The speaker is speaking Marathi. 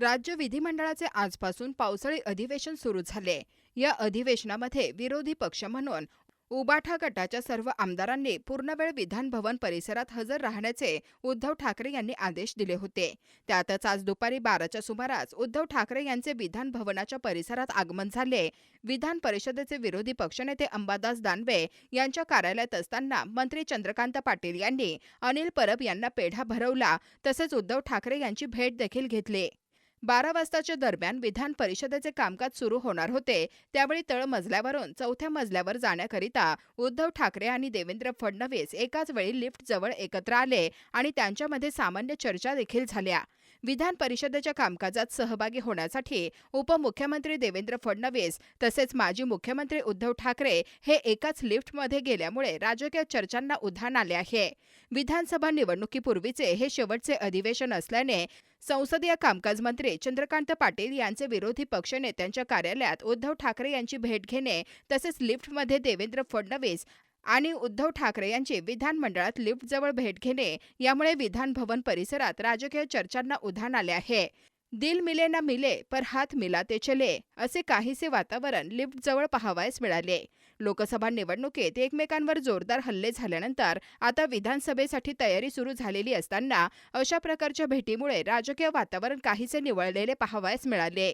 राज्य विधिमंडळाचे आजपासून पावसाळी अधिवेशन सुरू झाले. या अधिवेशनामध्ये विरोधी पक्ष म्हणून उबाठा गटाच्या सर्व आमदारांनी पूर्णवेळ विधानभवन परिसरात हजर राहण्याचे उद्धव ठाकरे यांनी आदेश दिले होते. त्यातच आज दुपारी बाराच्या सुमारास उद्धव ठाकरे यांचे विधानभवनाच्या परिसरात आगमन झाले. विधान परिषदेचे विरोधी पक्षनेते अंबादास दानवे यांच्या कार्यालयात असताना मंत्री चंद्रकांत पाटील यांनी अनिल परब यांना पेढा भरवला. तसेच उद्धव ठाकरे यांची भेट देखील घेतली. बारा वाजताच्या दरम्यान विधान परिषदेचे कामकाज सुरू होणार होते. त्यावेळी तळमजल्यावरून चौथ्या मजल्यावर जाण्याकरिता उद्धव ठाकरे आणि देवेंद्र फडणवीस एकाच वेळी लिफ्ट जवळ एकत्र आले आणि त्यांच्यामध्ये सामान्य चर्चा देखील झाल्या. विधान परिषदेच्या कामकाजात सहभागी होण्यासाठी उपमुख्यमंत्री देवेंद्र फडणवीस तसेच माजी मुख्यमंत्री उद्धव ठाकरे हे एकाच लिफ्टमध्ये गेल्यामुळे राजकीय चर्चांना उधाण आले आहे. विधानसभा निवडणुकीपूर्वीचे हे शेवटचे अधिवेशन असल्याने संसदीय कामकाज मंत्री चंद्रकांत पाटील यांचे विरोधी पक्ष नेत्यांच्या कार्यालयात उद्धव ठाकरे यांची भेट घेणे तसेच लिफ्टमध्ये देवेंद्र फडणवीस आणि उद्धव ठाकरे यांची विधानमंडळात लिफ्टजवळ भेट घेणे यामुळे विधानभवन परिसरात राजकीय चर्चांना उधाण आले आहे. दिल मिले ना मिले पर हात मिला ते चले असे काहीसे वातावरण लिफ्टजवळ पाहावयास मिळाले. लोकसभा निवडणुकीत एकमेकांवर जोरदार हल्ले झाल्यानंतर आता विधानसभेसाठी तयारी सुरू झालेली असताना अशा प्रकारच्या भेटीमुळे राजकीय वातावरण काहीसे निवळलेले पाहावयास मिळाले.